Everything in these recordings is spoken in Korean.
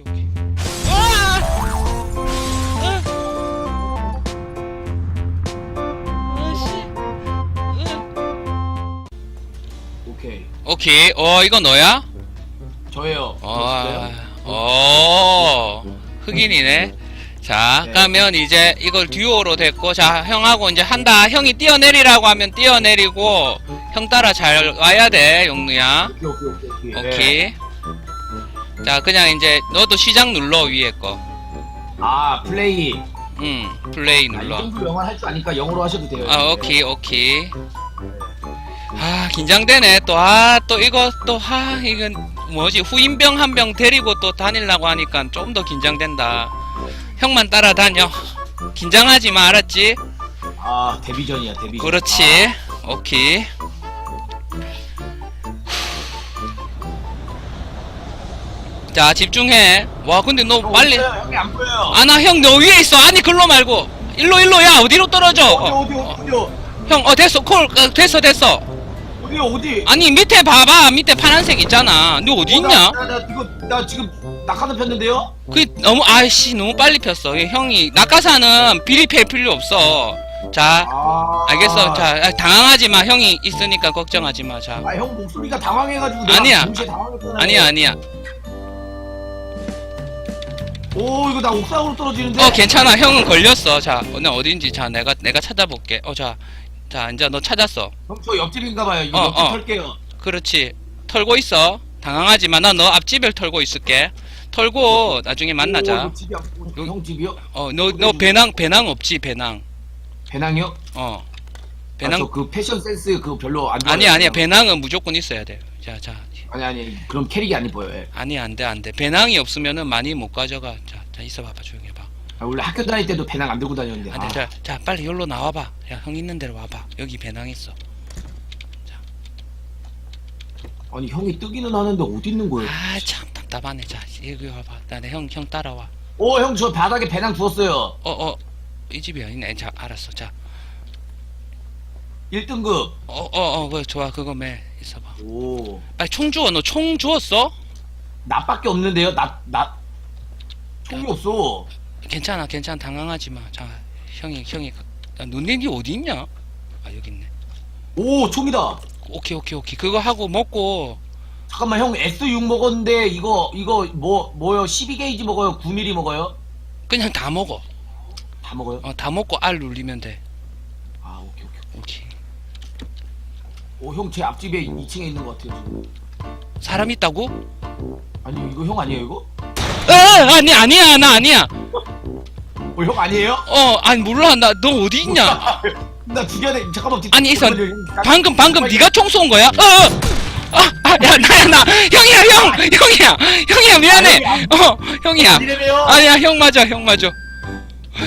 오케이 오케이. 오케이. 오케이. 어 이거 너야? 저예요. 어. 어. 흑인이네. 자, 네. 그러면 이제 이걸 듀오로 됐고, 자, 형하고 이제 한다. 형이 뛰어내리라고 하면 뛰어내리고, 형 따라 잘 와야 돼, 용루야. 오케이 오케이 오케이. 오케이. 네. 오케이. 자, 그냥 이제 너도 시작 눌러 위에 거. 아 플레이. 응, 플레이 아, 이 눌러. 정도 영어 할 줄 아니까 영어로 하셔도 돼요. 아, 오케이, 오케이. 아, 긴장되네. 또, 아, 또 이거, 또, 하, 이건 뭐지? 후임병 한 병 데리고 또 다니려고 하니까 좀 더 긴장된다. 형만 따라다녀. 긴장하지 마, 알았지? 아 데뷔전이야 데뷔전. 그렇지. 오케이. 자, 집중해. 와, 근데 너 아, 빨리. 없어요. 형이 안 보여요. 아, 나 형 너 위에 있어. 아니, 글로 말고. 일로, 일로, 야, 어디로 떨어져? 어디 어, 어디 어디 형, 어, 됐어. 콜, 어, 됐어, 됐어. 어디 어디. 아니, 밑에 봐봐. 밑에 파란색 있잖아. 너 어디 있냐? 나, 나, 나 이거 나 지금 낙하산 폈는데요? 그, 너무, 아이씨, 너무 빨리 폈어. 이 형이, 낙하산은 비리필 필요 없어. 자, 아. 알겠어. 자, 아, 당황하지 마. 형이 있으니까 걱정하지 마. 자. 아형 목소리가 당황해가지고 내가 아니야. 동시에 당황했잖아요. 아니야, 아니야. 오 이거 나 옥상으로 떨어지는데. 어, 괜찮아. 형은 걸렸어. 자, 나 어딘지. 자, 내가, 내가 찾아볼게. 어, 자. 자, 이제 너 찾았어. 형 저 옆집인가봐요. 이거 어, 옆집 어. 털게요. 그렇지. 털고 있어. 당황하지 마. 나 너 앞집을 털고 있을게. 털고 나중에 오, 만나자. 집이 안. 형 집이요? 어, 너, 너 배낭, 배낭 없지, 배낭. 배낭이요? 어. 배낭. 배낭, 아, 저그 패션 센스 그거 별로 안 좋아해요. 아니야, 아니야. 배낭은 무조건 있어야 돼. 자, 자. 아니 아니 그럼 캐릭이 안 이뻐요. 예. 아니, 안 돼, 안 돼. 배낭이 없으면은 많이 못 가져가. 자, 자, 있어봐봐. 조용히 해봐. 아, 원래 학교 다닐 때도 배낭 안 들고 다녔는데. 안 돼, 아, 자, 자, 빨리 여기로 나와봐. 야, 형 있는 데로 와봐. 여기 배낭 있어. 아니 형이 뜨기는 하는데 어디 있는 거예요? 아, 참 답답하네. 자, 여기 와봐. 나내 형, 형 따라와. 오 형 저 바닥에 배낭 두었어요. 어, 어. 이 집이 아니네. 자, 알았어. 자. 1등급. 어, 어, 어, 그 좋아. 그거 매 있어봐. 오. 아, 총 주워. 너 총 주웠어? 나밖에 없는데요? 나, 나. 총이 없어. 괜찮아, 괜찮아. 당황하지 마. 자, 형이, 형이. 야, 니 어디 있냐? 아, 여기 있네. 오, 총이다. 오케이, 오케이, 오케이. 그거 하고 먹고. 잠깐만, 형 S6 먹었는데, 이거, 이거, 뭐, 뭐요? 12게이지 먹어요? 9mm 먹어요? 그냥 다 먹어. 다 먹어요? 어, 다 먹고 R 누르면 돼. 아, 오케이, 오케이. 오케이. 오, 형, 제 앞집에 2층에 있는 것 같아요, 지금. 사람 있다고? 아니, 이거 형 아니에요, 이거? 어, 아니, 아니야. 나 아니야. 어, 형 아니에요? 어, 아니, 몰라. 나, 너 어디 있냐? 나 죽여야 돼. 잠깐만. 뒤- 아니, 있어. 잠깐만요, 형. 방금 방금 빨리- 네가 총쏜 거야? 어, 어. 아, 아, 야, 나야 나. 형이야, 형. 형이야. 형이야. 미안해. 어, 형이야. 아니야, 형 맞아. 형 맞아.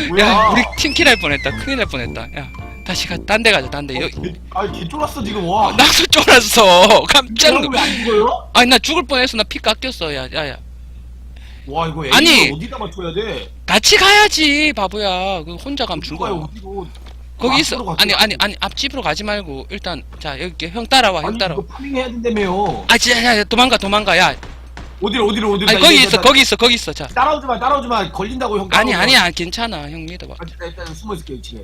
뭐야? 야, 우리 팀킬 할 뻔했다. 큰일 날 뻔했다. 야, 다시 가. 딴 데 가자. 딴 데. 여, 아, 개 쫄았어, 지금, 와. 나도 쫄았어. 깜짝 놀. 왜안 죽어요? 아니, 나 죽을 뻔했어. 나 피 깎였어. 야, 야, 야. 와, 이거 아니. 어디다 맞춰야 돼? 같이 가야지, 바보야. 그 혼자 가면 죽어. 어디로. 거기 아, 있어. 앞으로 가지 아니, 마. 아니, 아니. 앞집으로 가지 말고 일단 자, 여기. 형 따라와. 형 아니, 따라와. 이거 파밍해야 된다며요. 아, 진짜 야, 야, 도망가. 도망가. 야. 어디로, 어디로, 어디로. 아니, 나 거기 이거 있어. 나- 거기 있어. 거기 있어. 자. 따라오지 마, 따라오지 마. 걸린다고, 형. 아니, 따라오지 마. 아니야. 괜찮아. 형 믿어 봐. 아, 일단, 일단 숨어 있을게요, 2층에.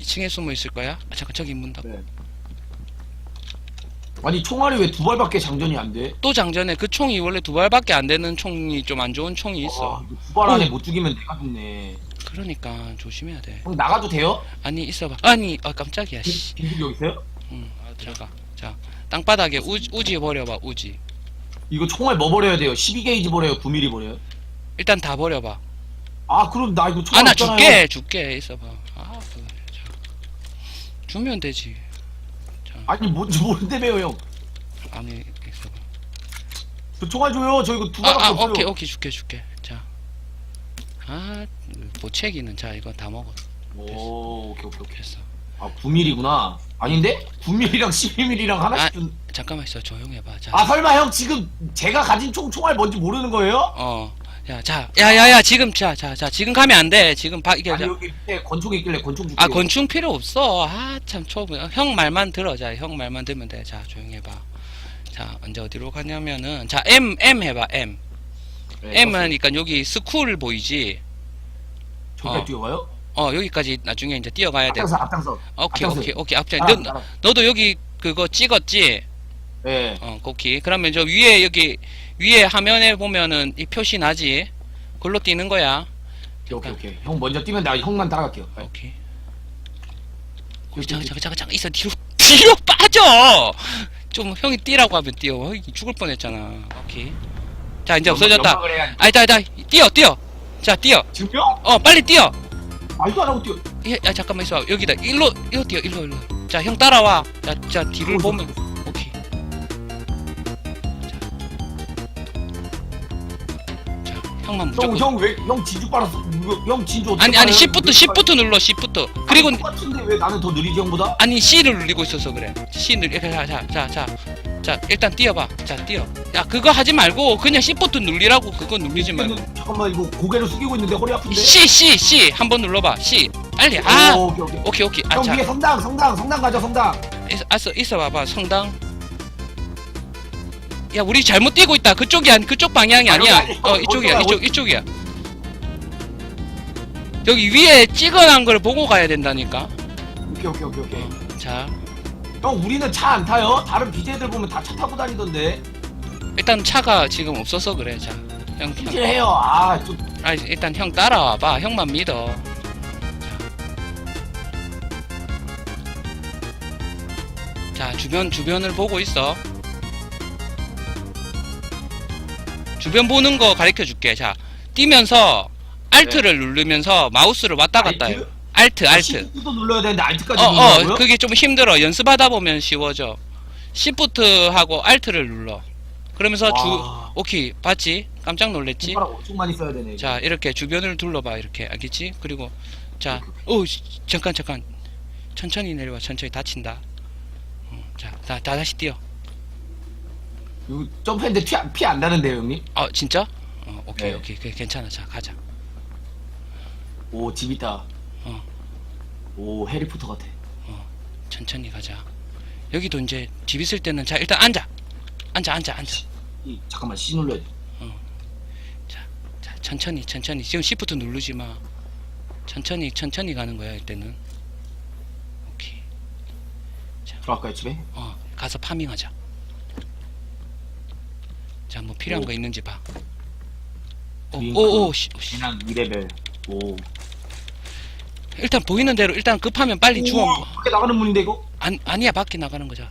2층에 숨어 있을 거야? 아, 잠깐 저기 문 닫고. 네. 아니, 총알이 왜 두 발밖에 장전이 안 돼? 또 장전에 그 총이 원래 두 발밖에 안 되는 총이 좀 안 좋은 총이 있어. 아, 두발 안에 못 죽이면 내가 죽네. 그러니까 조심해야 돼. 형, 나가도 돼요? 아니 있어봐. 아니, 아 깜짝이야. 씨. 빈집 여기 있어요? 응, 아, 들어가. 자, 땅바닥에 우, 우지 버려봐. 우지. 이거 총알 뭐 버려야 돼요? 12게이지 버려요? 9mm 버려요? 일단 다 버려봐. 아, 그럼 나 이거 아, 총알 나 없잖아요. 줄게, 줄게. 있어봐. 아, 그, 자. 주면 되지. 아니, 뭔지 모른다며요, 형. 아니, 있어봐. 저 총알 줘요. 저 이거 두 아, 아, 없어요. 오케이, 오케이, 줄게, 줄게. 자. 아, 보채기는 자, 이거 다 먹어. 오, 오케이, 오케이, 오케이. 됐어. 아, 9mm구나. 아닌데? 9mm랑 12mm랑 하나씩 아. 준. 잠깐만 있어. 조용해봐. 자. 아, 설마 형 지금 제가 가진 총 총알 뭔지 모르는 거예요? 어. 야, 자, 야, 야, 야, 지금, 자, 자, 자, 지금 가면 안 돼. 지금 바, 이게, 아니, 자, 여기 밑에 권총이 있길래 권총 줄게. 아, 건충 필요 없어. 아, 참, 초보. 형 말만 들어. 자, 형 말만 들으면 돼. 자, 조용히 해봐. 자, 언제 어디로 가냐면은, 자, M, M 해봐, M. 네, M 하니까 여기 스쿨 보이지? 저기까지 어. 뛰어가요? 어 여기까지 나중에 이제 뛰어가야 돼. 앞장서 앞장서 오케이 앞장서. 오케이 오케이 앞장. 너 따라. 너도 여기 그거 찍었지? 네어 오케이. 그러면 저 위에 여기 위에 화면에 보면은 이 표시 나지? 글로 뛰는 거야. 오케이 오케이 형 먼저 뛰면 나 형만 따라갈게요 네. 오케이. 잠깐. 잠깐 잠깐 잠깐 있어 뒤로 뒤로 빠져. 좀 형이 뛰라고 하면 뛰어. 어, 죽을 뻔했잖아. 오케이. 자 이제 없어졌다. 연막을. 아니다 아니다 뛰어 뛰어. 자 뛰어. 지금요? 어 빨리 뛰어. 말도 안 하고 뛰어 예, 야 잠깐만 있어 여기다 일로 일로 뛰어 일로 일로 자 형 따라와 자, 자 뒤를 어, 보면 형만 무조건 형형왜형 진주 빨았어 왜- 형 진주 어떻게 아니 아니 빨아요? 10부터 10부터 눌러 10부터 그리고 아니, 똑같은데 왜 나는 더 느리지 형보다? 아니 C를 눌리고 있어서 그래. C 눌 이렇게 자자자자. 자 일단 뛰어봐. 자 뛰어. 야 그거 하지 말고 그냥 10부터 눌리라고 그거 누르지 말고. 근데 잠깐만 이거 고개를 숙이고 있는데 허리 아픈데? C C C. 한번 눌러봐. C. 빨리. 아! 오, 오케이 오케이. 오케이 오케이. 형 아자. 위에 성당 성당 성당 가자 성당. 있어, 있어 봐봐. 성당 야 우리 잘못 뛰고 있다. 그쪽이 아니 그쪽 방향이 아, 아니야. 아니, 어 이쪽이야? 이쪽 이쪽이야. 여기 위에 찍어놓은 걸 보고 가야 된다니까. 오케이 오케이 오케이 오케이. 자. 형 우리는 차 안 타요? 다른 BJ들 보면 다 차 타고 다니던데. 일단 차가 지금 없어서 그래 자 형 형, 찔해요. 아 좀. 아 일단 형 따라와봐. 형만 믿어. 자 주변 주변을 보고 있어 주변 보는 거 가르쳐 줄게. 자 뛰면서 알트를 누르면서 마우스를 왔다 갔다 해요 알트 알트 도 눌러야 되는데 알트까지 어어 눌러라고요? 그게 좀 힘들어. 연습하다 보면 쉬워져. 시프트 하고 알트를 눌러. 그러면서 주 와. 오케이. 봤지? 깜짝 놀랬지? 손가락 엄청 많이 써야 되네 이거. 자 이렇게 주변을 둘러봐. 이렇게. 알겠지? 그리고 자, 오 잠깐 잠깐. 천천히 내려와. 천천히 다친다. 어, 자, 다, 다 다시 뛰어. 이거 점프했는데 피안 나는데요 형님? 어 진짜? 어 오케이 네. 오케이 그, 괜찮아 자 가자. 오 집 있다 어. 오 해리포터 같아 천천히 가자. 여기도 이제 집 있을 때는 자 일단 앉아, 앉아 앉아 앉아. 이, 잠깐만 C 눌러야 돼자 천천히 천천히 지금 시프트 누르지 마. 천천히 천천히 가는 거야 이때는. 오케이. 들어갈까요 집에? 어 가서 파밍하자. 자 뭐 필요한 오. 거 있는지 봐. 드링크. 오오오 씨, 씨. 그냥 2레벨 오 일단 보이는 대로 일단 급하면 빨리 주워. 우와, 밖에 나가는 문인데 이거? 안 아니야 밖에 나가는 거자.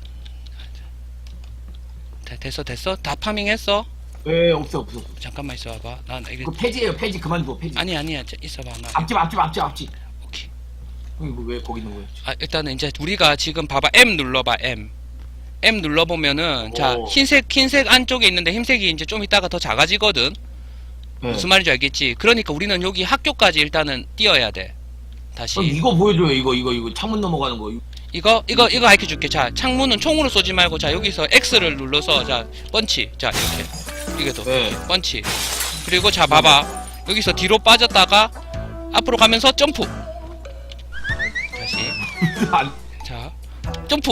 돼- 됐어 됐어 다 파밍했어. 예 없어 없어 없어 잠깐만 있어봐. 난 이게 이거 폐지예요 폐지 그만 둬 폐지 아니 아니야 자, 있어봐 나. 앞집 앞집 앞집 앞집 오케이. 형이 뭐왜 거기 있는 거예요? 아 일단은 이제 우리가 지금 봐봐 M 눌러봐 M. M 눌러보면은 자 오. 흰색 흰색 안쪽에 있는데 흰색이 이제 좀 이따가 더 작아지거든. 네. 무슨 말인지 알겠지? 그러니까 우리는 여기 학교까지 일단은 뛰어야 돼. 다시. 형 이거 보여줘요 이거 이거 이거 창문 넘어가는 거 이거 이거 이거 가르쳐 줄게. 자 창문은 총으로 쏘지 말고 자 여기서 X를 눌러서 자 펀치 자 이렇게 이게도 네 펀치 그리고 자 봐 봐 여기서 뒤로 빠졌다가 앞으로 가면서 점프 다시 안, 자 점프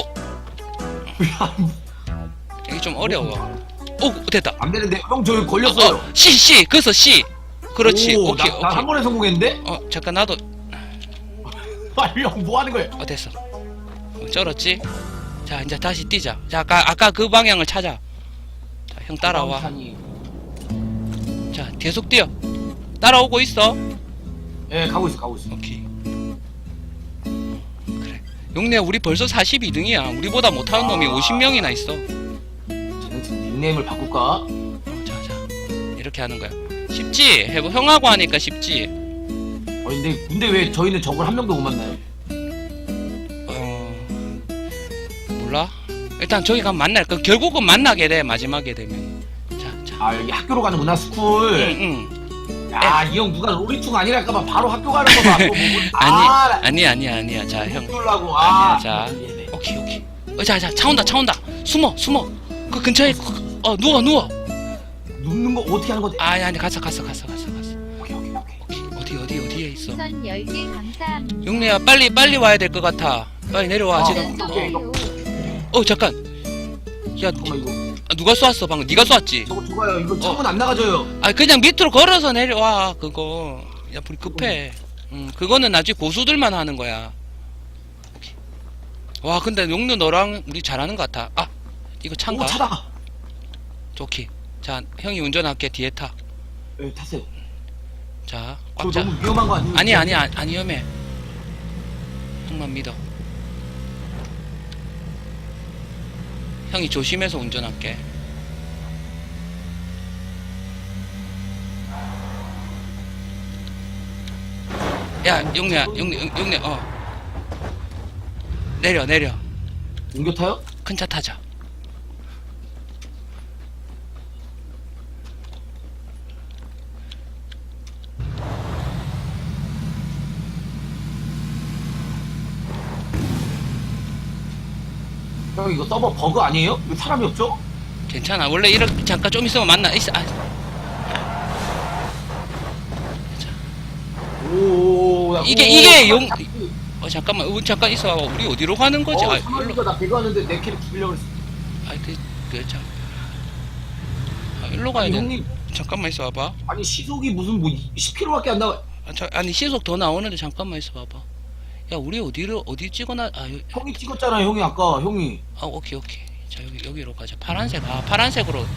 이게 좀 어려워. 오 됐다. 안 되는데? 형저 여기 걸렸어요. 어, C C 그래서 C 그렇지 오, 오케이 나, 오케이. 나한 번에 성공했는데? 어 잠깐 나도. 아니 형뭐 하는 거예요? 어 됐어. 어, 쩔었지? 자 이제 다시 뛰자. 자 아까 아까 그 방향을 찾아. 자 형 따라와. 산이. 자 계속 뛰어. 따라오고 있어. 예 가고 있어 가고 있어. 오케이 용래 우리 벌써 42등이야. 우리보다 못하는 놈이 아. 50명이나 있어. 지금 닉네임을 바꿀까? 어, 자자. 이렇게 하는 거야. 쉽지! 해보 형하고 하니까 쉽지. 어 근데 근데 왜 저희는 적을 한 명도 못 만나요? 어 몰라? 일단 저기 가면 만날 그 결국은 만나게 돼 마지막에 되면. 자 자. 아 여기 학교로 가는구나 스쿨. 응 응 야 이 형 누가 로리충 아니랄까봐 바로 학교 가는 거봐. 뭐, 아니 아, 아니 아니 아니야. 자형. 죽으려고. 아 아니야, 자. 오케이 오케이. 어, 자자 차 온다 차 온다. 숨어 숨어. 그 근처에 그- 어 누워 누워. 눕는 거 어떻게 하는 거지? 아니 아니 갔어 갔어 갔어 갔어 갔어. 오케이 오케이 오케이. 오케이. 어디 어디 어디에 있어? 선 10개 감사합니다. 용래야 빨리 빨리 와야 될 것 같아. 빨리 내려와 아, 지금. 오케이. 좋아요. 어 잠깐. 야 잠깐만 이거 아, 누가 쏘았어 방금 네가 쏘았지 저거 좋아요. 이거 창문 안 나가져요. 아 그냥 밑으로 걸어서 내려와 그거 야 우리 급해 음 그거는 나중에 고수들만 하는 거야. 와 근데 용루 너랑 우리 잘하는 것 같아 아 이거 차인가? 오 차다. 좋기 자 형이 운전할게 뒤에 예, 타세요. 타자 저꽉 잡. 너무 위험한 거 아니에요? 아니 아니 아니 아니 위험해 형만 믿어 형이 조심해서 운전할게. 야 용래야 용래 용- 용래 어. 내려 내려. 옮겨 타요? 큰 차 타자 형 이거 서버 버그 아니에요? 왜 사람이 없죠? 괜찮아 원래 이렇게 잠깐 좀 있으면 만나 있어 아, 오, 야, 이게- 오, 이게 용- 나- 어 잠깐만 어, 잠깐 있어 우리 어디로 가는 거지 어, 아, 일로 이거 나 배가는데 내 캐릭 죽이려고 했어. 아이 그, 그, 자. 아, 일로 가야 아니, 돼. 형님, 잠깐만 있어 봐봐. 아니 시속이 무슨 뭐 10km밖에 안 나와. 아, 자, 아니 시속 더 나오는데 잠깐만 있어 봐봐. 야 우리 어디로 어디 찍어놔? 아, 여, 형이 찍었잖아요, 형이 아까 형이. 아 오케이 오케이. 자 여기 여기로 가자. 파란색 아 파란색으로. 오케이.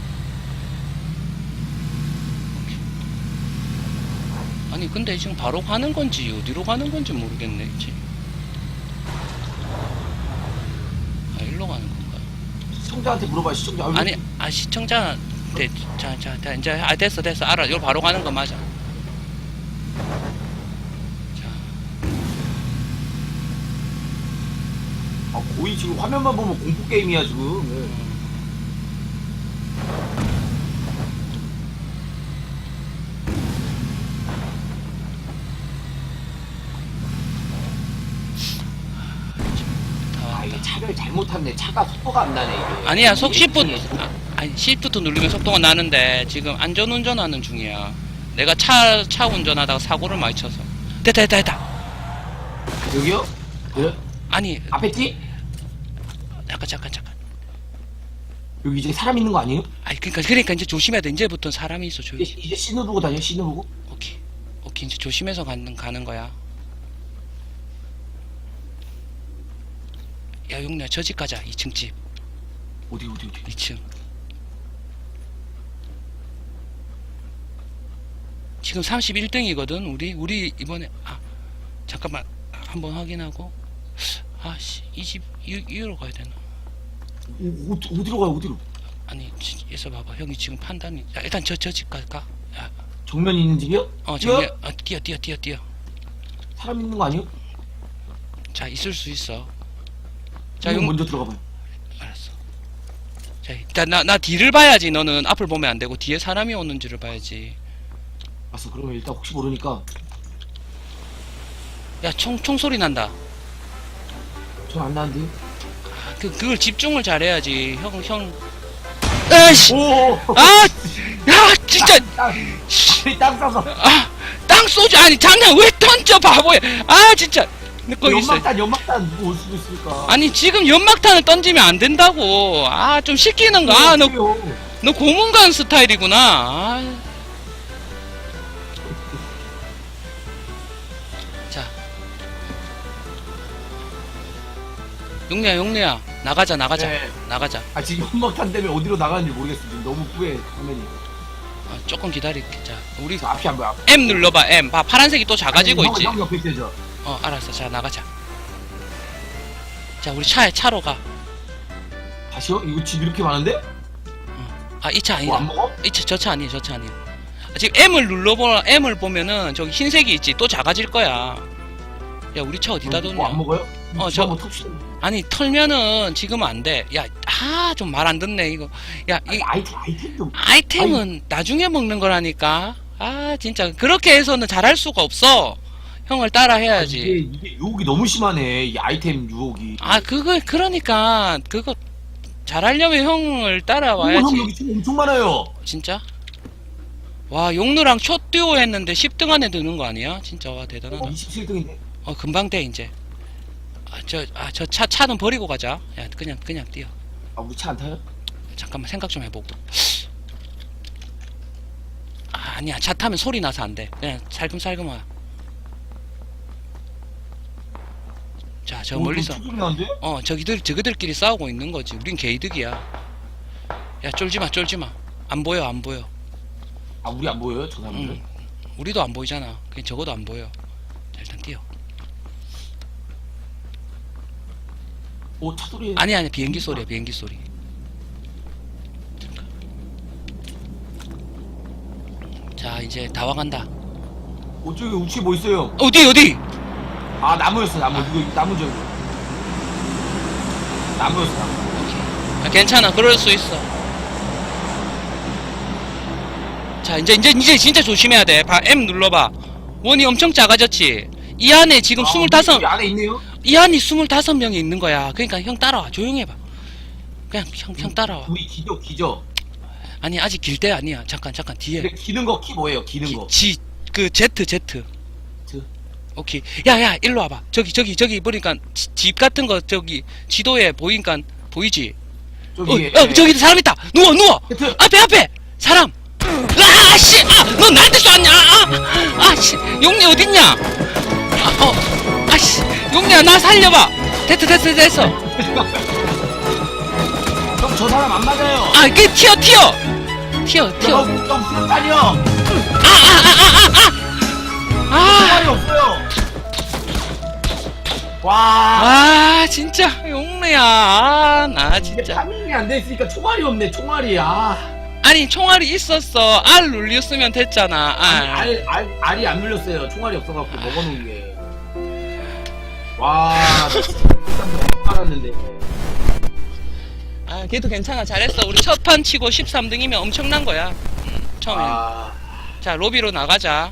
아니 근데 지금 바로 가는 건지 어디로 가는 건지 모르겠네 지금. 아 일로 가는 건가? 시청자한테 물어봐, 시청자. 아, 아니 아 시청자한테 자자 자, 이제 아 됐어 됐어 알아 이거 바로 가는 거 맞아. 자. 아, 거의 지금 화면만 보면 공포 게임이야 지금. 아. 이게 차를 잘못 탔네. 차가 속도가 안 나네 이게. 아니야 속 이게 10분 이게 아, 아니 10부터 누르면 속도가 나는데 지금 안전 운전하는 중이야 내가 차 차 운전하다가 사고를 많이 쳐서 됐다 됐다 됐다 여기요? 네? 아니 앞에 띠? 잠깐 잠깐 잠깐. 여기 이제 사람 있는 거 아니에요? 아니 그러니까 그러니까 이제 조심해야 돼. 이제부터 사람이 있어 조용히. 이제, 이제 신호 보고 다녀 신호 보고. 오케이. 오케이. 이제 조심해서 가는 가는 거야. 야 용녀 저 집 가자. 2층 집. 어디 어디 어디. 2층. 지금 31등이거든 우리. 우리 이번에 아 잠깐만. 한번 확인하고 아씨 이집 이리로 가야 되나 어, 어디 어디로 가요 어디로? 아니 지- 있어 봐봐 형이 지금 판단이 야, 일단 저 저 집 갈까 야, 정면에 있는 집이요? 어? 저기 어, 뛰어 뛰어 뛰어 뛰어 사람 있는 거 아니에요? 자 있을 수 있어 자, 자용 먼저 들어가 봐요. 알았어 자 일단 나, 나 뒤를 봐야지 너는 앞을 보면 안 되고 뒤에 사람이 오는지를 봐야지 알았어. 그러면 일단 혹시 모르니까 야 총 총소리 난다 전안 나는데요. 그 그걸 집중을 잘해야지 형 형. 에이씨 오. 아 야 진짜 땅. 아니 땅 싸서. 아 땅 쏘지 아니 장난 왜 던져 바보야 아 진짜 너 거기 있어 연막탄 연막탄 누구 올 수도 있으니까. 아니 지금 연막탄을 던지면 안 된다고 아 좀 시키는 거 아너 어떡해요. 너 고문관 스타일이구나 아. 용래야 용래야 나가자 나가자 네. 나가자 아 지금 연막탄 때문에 어디로 나가는지 모르겠어. 지금 너무 후회 화면이. 아, 조금 기다리자 우리 저 앞이 안 보여. 앞. M 눌러봐 M 봐 파란색이 또 작아지고 아니, 있지 형, 형 옆에 있어요. 어 알았어 자 나가자 자 우리 차에 차로 저. 다시요? 이거 집 이렇게 많은데? 이차 뭐 안 아니다 먹어? 이 차 저 차 아니에요 저 차 아니에요 아, 지금 M을 눌러보라 M을 보면은 저기 흰색이 있지 또 작아질 거야 야 우리 차 어디다 뒀냐 뭐 안 먹어요? 어, 어, 저- 저 한번 톡시. 아니 털면은 지금은 안돼 야 아 좀 말 안 듣네 이거. 야 이 아이템 아이템도 아이템은 나중에 먹는 거라니까. 아 진짜. 그렇게 해서는 잘할 수가 없어. 형을 따라 해야지. 이게 이게 유혹이 너무 심하네. 이 아이템 유혹이. 아 그거 그러니까 그거 잘하려면 형을 오, 형 따라와야지. 여기 총 엄청 많아요. 진짜? 와 용누랑 첫 듀오 했는데 10등 안에 드는 거 아니야? 진짜 와 대단하다. 27등인데. 어 금방 돼 이제 아 저 아 저 차 차는 버리고 가자 야 그냥 그냥 뛰어 아 우리 차 안 타요? 잠깐만 생각 좀 해보고. 아, 아니야 차 타면 소리 나서 안 돼. 그냥 살금살금 와. 자, 저 오, 멀리서 좀 소리 나는데? 어 저기들 저기들끼리 싸우고 있는 거지. 우린 개이득이야. 야 쫄지 마, 쫄지 마. 안 보여, 안 보여. 아 우리 안 보여요 저 사람들? 응. 우리도 안 보이잖아. 그냥 적어도 안 보여. 자, 일단 뛰어. 오 차소리 아니 아니 비행기 소리야, 비행기 소리. 자, 이제 다 와간다. 오 저기 우측에 뭐 있어요 어디 어디? 아 나무였어 나무 이거 나무 저기 나무였어 나무 아, 괜찮아, 그럴 수 있어. 자, 이제 이제 이제 진짜 조심해야 돼. 봐, M 눌러봐. 원이 엄청 작아졌지. 이 안에 지금 아, 스물다섯, 여기 안에 있네요? 이 안이 스물다섯 명이 있는 거야. 그러니까 형 따라와. 조용히 해봐. 그냥 형, 형 따라와. 우리 기죠 기죠 아니, 아직 길 때 아니야. 잠깐, 잠깐, 뒤에. 근데 기는 거 키 뭐예요 기는 기- 거 지, 그, Z, Z. Z. 오케이. 야, 야, 일로 와봐. 저기, 저기, 저기, 보니까, 지- 집 같은 거, 저기, 지도에 보이니까, 보이지? 저기 어, 예. 어, 저기 사람 있다! 누워, 누워! Z. 앞에, 앞에! 사람! 아, 씨! 아! 너 나한테 쏘았냐! 아! 아, 씨! 용리 어딨냐! 아, 어! 아, 씨! 용리야, 나 살려봐! 됐어, 됐어, 됐어! 형 저 사람 안 맞아요 아, 그, 튀어, 튀어! 튀어, 튀어! 형형 수류탄이요 아! 총알이 없어요 와 아, 진짜, 용리야. 아, 나 이게 진짜. 파밍이 안 돼 있으니까 총알이 없네 총알이 아 아니, 총알이 있었어. R 눌렸으면 됐잖아. 아. 알, 알, 알이 안 물렸어요 총알이 없어갖고 먹어놓은 게 와 알았는데 아, 걔도 괜찮아. 잘했어. 우리 첫 판 치고 13등이면 엄청난 거야. 음, 처음에. 아 자, 로비로 나가자.